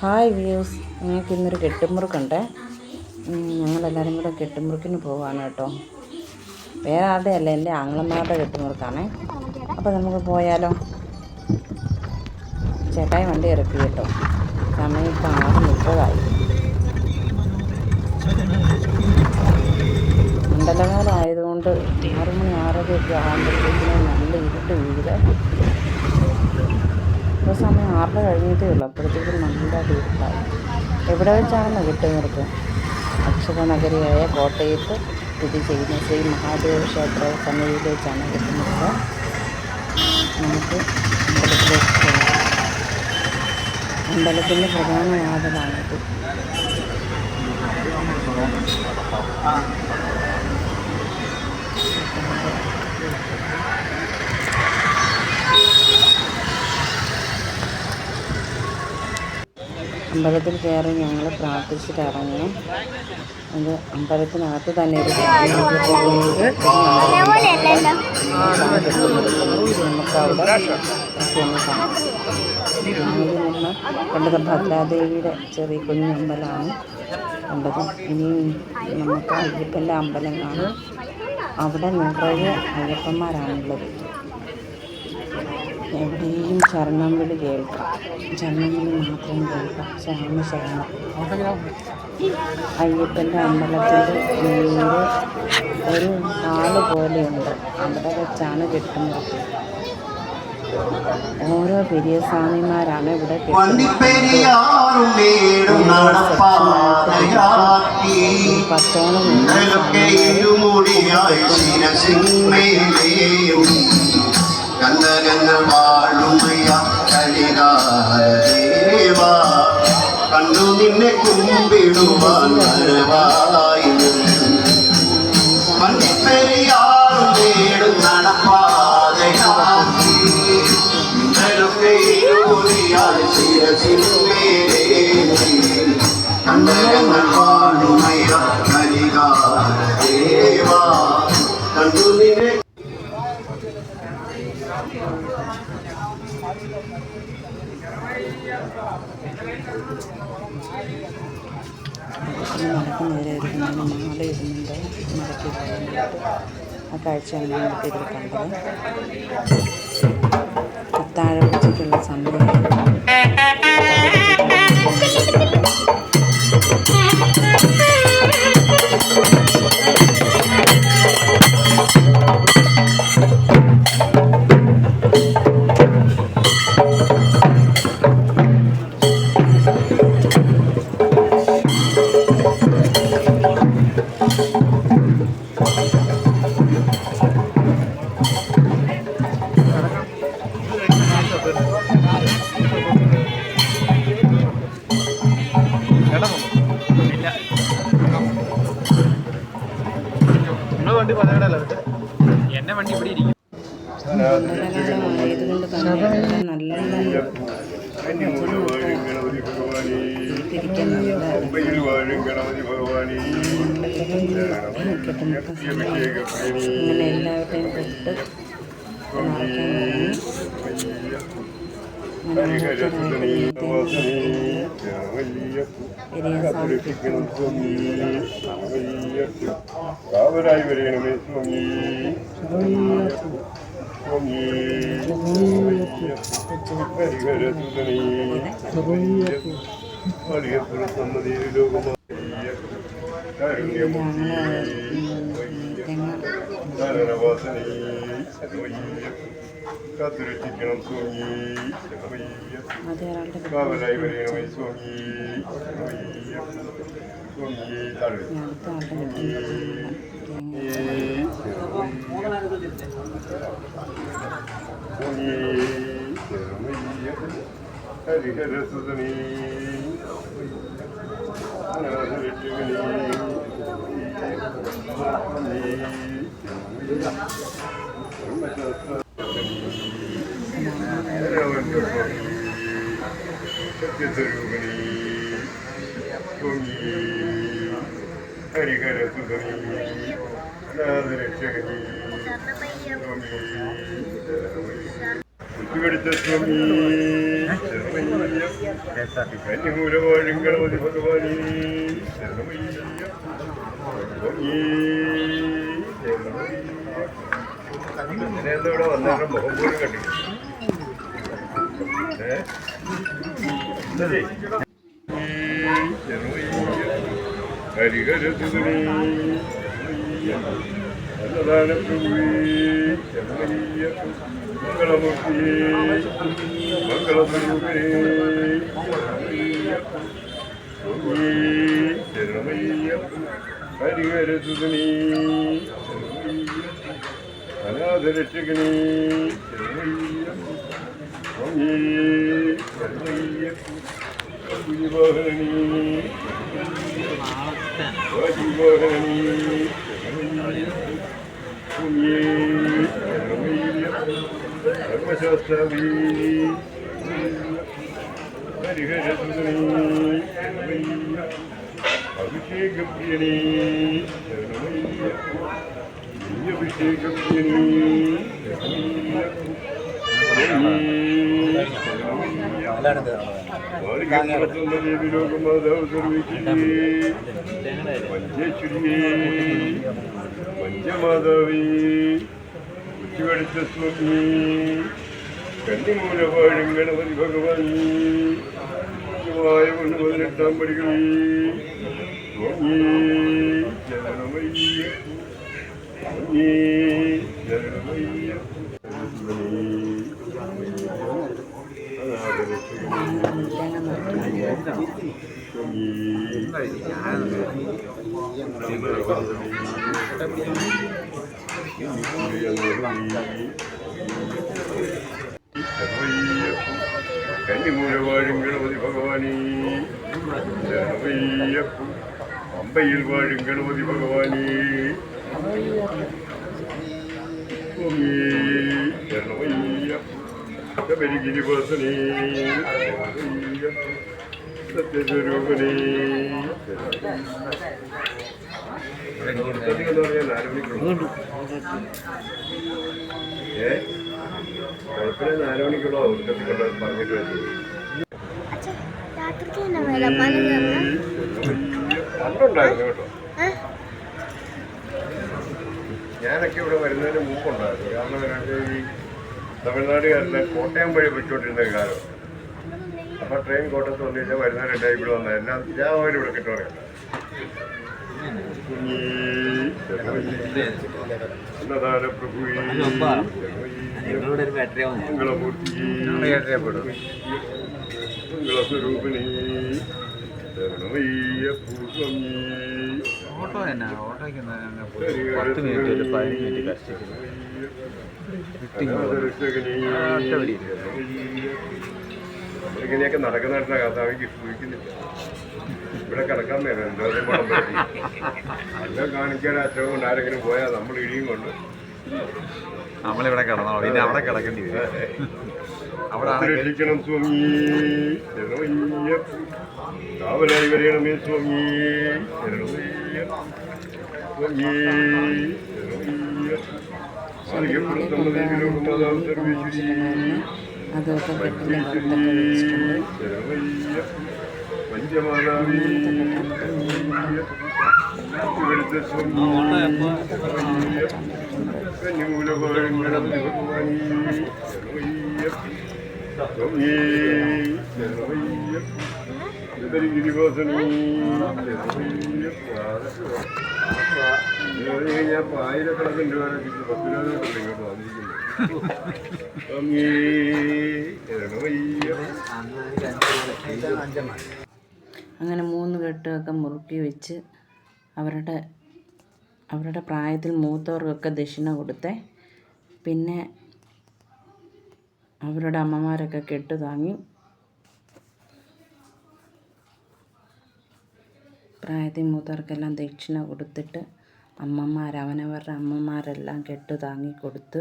Hi views ഞങ്ങൾക്ക് ഇന്നൊരു കെട്ടുമുറുക്കുണ്ട്. ഞങ്ങളെല്ലാവരും കൂടെ കെട്ടുമുറുക്കിന് പോവാണ് കേട്ടോ. വേറെ ആരുടെ അല്ല എന്റെ ആങ്ങളന്മാരുടെ കെട്ടുമുറുക്കാണേ. അപ്പോൾ നമുക്ക് പോയാലോ? ചേട്ടായി വണ്ടി ഇറക്കി കേട്ടോ. സമയം ഇപ്പം ആറ് മുപ്പതായി. മണ്ഡലകാലം ആയതുകൊണ്ട് ആറ് മണി ആറരയൊക്കെ ആകുമ്പോഴത്തേക്കിനും നല്ല ഇരുട്ട് വീഴുക ഇപ്പോൾ സമയം ആറര കഴിഞ്ഞിട്ടേ ഉള്ളൂ? അപ്പോഴത്തേക്കും നല്ല ഇരുട്ടായി എവിടെ വെച്ചാണെന്ന് കിട്ടുന്നത് അക്ഷര നഗരിയായ കോട്ടയത്ത് സ്ഥിതി ചെയ്യുന്ന ശ്രീ മഹാദേവ ക്ഷേത്ര സന്നിധിയിൽ വെച്ചാണ് കിട്ടുന്നത്. നമുക്ക് അമ്പലത്തിലേക്ക് അമ്പലത്തിന്റെ പ്രധാന വാതിലാണിത് അമ്പലത്തിൽ കയറി ഞങ്ങൾ പ്രാർത്ഥിച്ചിട്ട് ഇറങ്ങി അത് അമ്പലത്തിനകത്ത് തന്നെ ഒരു കണ്ടത് ഭദ്രാദേവിയുടെ ചെറിയ കുഞ്ഞു അമ്പലമാണ് കണ്ടത്. ഇനിയും നമുക്ക് അയ്യപ്പന്റെ അമ്പലം കാണാം. അവിടെ നിറയെ അയ്യപ്പന്മാരാണുള്ളത്. എവിടെയും ചരണം വിളി കേൾക്കാം. ചരണം വിളി മാത്രം കേൾക്കാം. സ്വാമി ശരണം. അയ്യപ്പന്റെ അമ്പലത്തിന്റെ ഒരു ഹാൾ പോലെയുണ്ട്. അവിടെ വെച്ചാണ് കെട്ടുന്നത്. ഓരോ പെരിയ സ്വാമിമാരാണ് ഇവിടെ പത്തോളം நரகங்கள் வாழுமையா கரிகார தேவா. கண்டு நிന്നെ கும்பிடுவான் வருவாயும் மன்னிப்பெரியாரும் தேடும் நடப்பாதையாம் சிரசின் மேலே. நரகங்கள் வாழுமையா கரிகார നടക്കുന്നവരെ ഇരിക്കുന്നതിന് മാല ഇടുന്നുണ്ട് മടക്കി കളയാനായിട്ട് ആ കാഴ്ചയാണ് നമുക്ക് ഇതിൽ കണ്ടത്. അത്താഴ പൂജയ്ക്കുള്ള സമയം നല്ല ഇങ്ങനെ എല്ലാവരുടെയും തൊട്ട് കാവരായി വരയണമേ സ്വാമി കാത്തുരക്ഷിക്കണം സ്വാമി കാവലായി വരയണമേ സ്വാമി സ്വാമി താഴെ സ്വാമി കുട്ടികടുത്ത സ്വാമി ശരണമയ്യ കന്യമൂലവാഴും ഗണപതി ഭഗവാനേ ശരണമയ്യ സ്വാമിയേ ശരണമയ്യ. ഇങ്ങനെ എന്താ ഇവിടെ വന്നേരം മുഖം പോലും പ്രഭുവേ ശരണമയ്യ. മംഗളമൂർത്തിയേ മംഗളസ്വരൂപേ സ്വാമിയേ ശരണമയ്യ ഹരിഹരസുതനേ ശരണമയ്യ അനാഥരക്ഷകനേ ശരണമയ്യ സ്വാമിയേ ശരണമയ്യ വാഹനീ വാജിവാഹനീ പുണ്യേ ശരണമയ്യ ധർമ്മശാസ്ത്രവീ ഹരിഹരസുതനീ ശരണമയ്യ അഭിഷേകപ്രിയനീ ശരണമയ്യ അഭിഷേകപ്രിയനീ പഞ്ചമാതാവി ഉച്ചവടുത്ത സ്വാമി കന്നിമൂലവാഴും ഗണപതി ഭഗവാനി ഉച്ചമായ ഒന്ന് പതിനെട്ടാം പടികളിൽ സ്വാമി ശരണമയ്യ സ്വാമി ശരണമയ്യ കന്നിമൂലവാഴും ഗണപതി ഭഗവാനീ ശരണമയ്യപ്പു പമ്പയിൽ വാഴും ഗണപതി ഭഗവാനേ സ്വാമിയേ ശരണമയ്യപ്പു ശബരിഗിരിവാസനേ സത്യസ്വരൂപനേ എന്ന് പറഞ്ഞാൽ നാല് മണിക്കുള്ളൂ ഏ വെളുപ്പിനെ നാല് മണിക്കുള്ള ഔഷധത്തിലുള്ള പറഞ്ഞിട്ട് വെച്ചു അച്ഛാ, രാത്രിക്ക് തന്നെ വരാം പല കാരണം പണ്ടുണ്ടായിരുന്നു കേട്ടോ. ഞാനൊക്കെ ഇവിടെ വരുന്നതിന് മുമ്പുണ്ടായിരുന്നു. കാരണം ഈ തമിഴ്നാടുകാരുടെ കോട്ടയം വഴി പൊയ്ക്കൊണ്ടിരുന്ന കാലം. അപ്പോൾ ട്രെയിൻ കോട്ടത്ത് വന്നു കഴിഞ്ഞാൽ വരുന്നതിന് ഇവിടെ വന്ന. എല്ലാം ഞാൻ അവർ ഇവിടെ കിട്ടുവാറില്ല ഓട്ടോ തന്നെ ഓട്ടോയ്ക്ക് പത്ത് മിനിറ്റ് പതിനഞ്ച് മിനിറ്റ് കഷ്ടിക്കുന്നു. ഇങ്ങനെയൊക്കെ നടക്കുന്നിടത്ത കഥാവിക്ക് സൂചിക്കുന്നില്ല ഇവിടെ കിടക്കാൻ നേരം എന്തോരം പണം പറ്റി എല്ലാം കാണിക്കാൻ അച്ഛനും കൊണ്ട് ആരെങ്കിലും പോയാൽ നമ്മൾ ഇടിയും കൊണ്ട്. നമ്മളിവിടെ കിടന്നോ ഇനി അവിടെ കിടക്കേണ്ടി വരും. അവിടെ രക്ഷിക്കണം സ്വാമി. ശരണമയ്യ കാവലായി വരയണമേ സ്വാമി. സർവേശ്വരി അതൊക്കെ കെട്ടിലും പുറത്തൊക്കെ വെച്ചിട്ടുണ്ട് ആയിരക്കണക്കിന് രൂപ പത്ത് രൂപ വന്നിരിക്കുന്നു അങ്ങനെ മൂന്ന് കെട്ടൊക്കെ മുറുക്കി വെച്ച് അവരുടെ അവരുടെ പ്രായത്തിൽ മൂത്തവർക്കൊക്കെ ദക്ഷിണ കൊടുത്തേ. പിന്നെ അവരുടെ അമ്മമാരൊക്കെ കെട്ട് താങ്ങി. പ്രായത്തിൽ മൂത്തവർക്കെല്ലാം ദക്ഷിണ കൊടുത്തിട്ട് അമ്മമാർ അവനവരുടെ അമ്മമാരെല്ലാം കെട്ട് താങ്ങി കൊടുത്ത്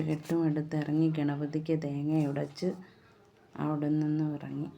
ഒരു കെട്ടും എടുത്ത് ഇറങ്ങി ഗണപതിക്ക് തേങ്ങ ഉടച്ച് അവിടെ നിന്ന് ഇറങ്ങി